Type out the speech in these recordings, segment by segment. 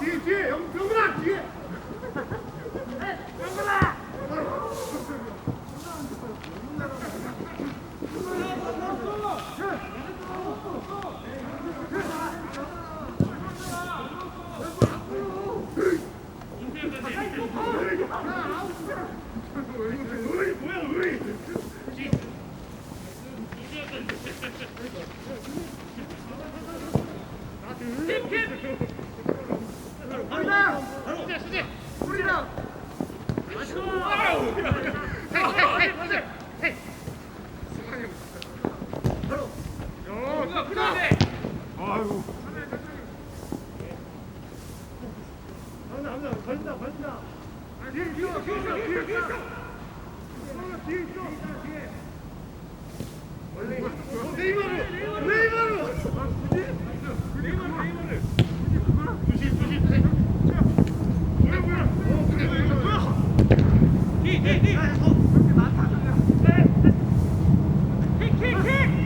뒤에 뒤에 영 병근아 뒤에 의리 뭐야 의리 간다 수제 수제 우리랑 아이고. 간다. 뒤에 있어, 뒤에 있어, 뒤에 있어. 뒤에 있어, 뒤에. 네이마르, 네이마르. 아, 굳이? 네이마르, 네이마르. 굳이, 굳이, 굳이. 뭐야, 뭐야? 어, 그래, 뭐야, 뭐야? 뒤, 뒤, 뒤. 야, 어, 그렇게 나한테 안 들려. 킥, 킥, 킥.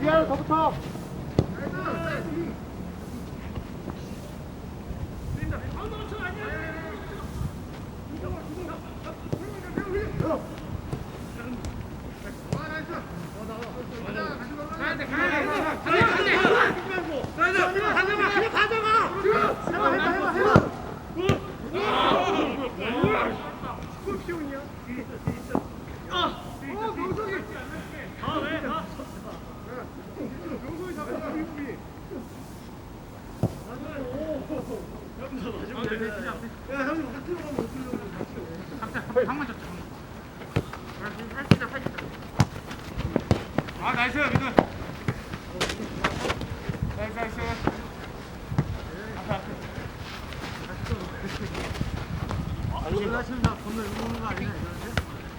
미안해 더부터 아 나이스 민우. 나이스 나이스.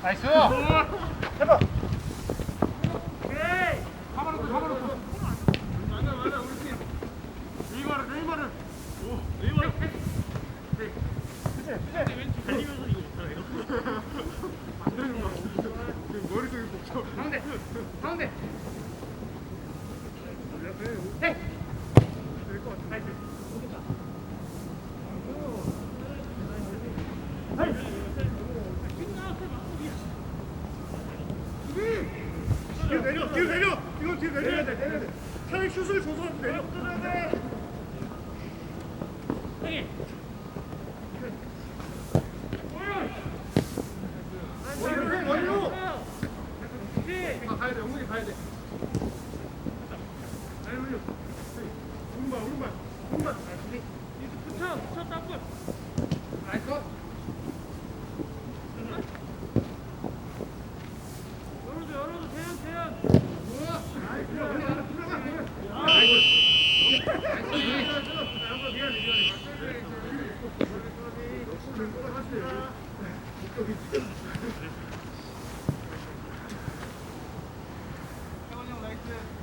나이스. 해봐. 잡아놓고 잡아놓고 맞아 맞아 우리 팀 네이마르 네이마르 오 네이마르 그치 그치 달리면서 이거 못하네요 안 되는 거 지금 머릿속이 복잡 가운데 가운데 해 될것 같아 나이스 뒤로 내려. 이건 뒤로 내려야 돼, 내려야 돼. 차라리 슛을 줘서 내려. 아, 돼. 아니, 완료. 오른발, 오른발, 오른발. 붙여, 붙여, 따고. 나이스. 열어줘, 열어줘, 대현, 대현.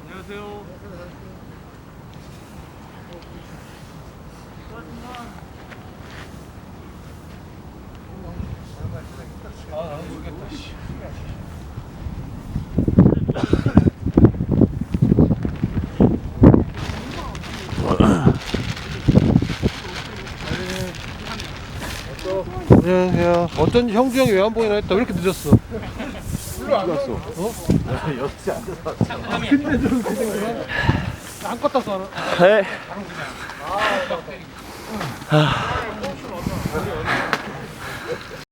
안녕하세요. 아, 나는 모르겠다. 씨. 안녕하세요. 어쩐지 형주 형이 왜 안 보이나 했다. 왜 이렇게 늦었어? 일로 안 왔어. 어? 안 껐다 써. 네.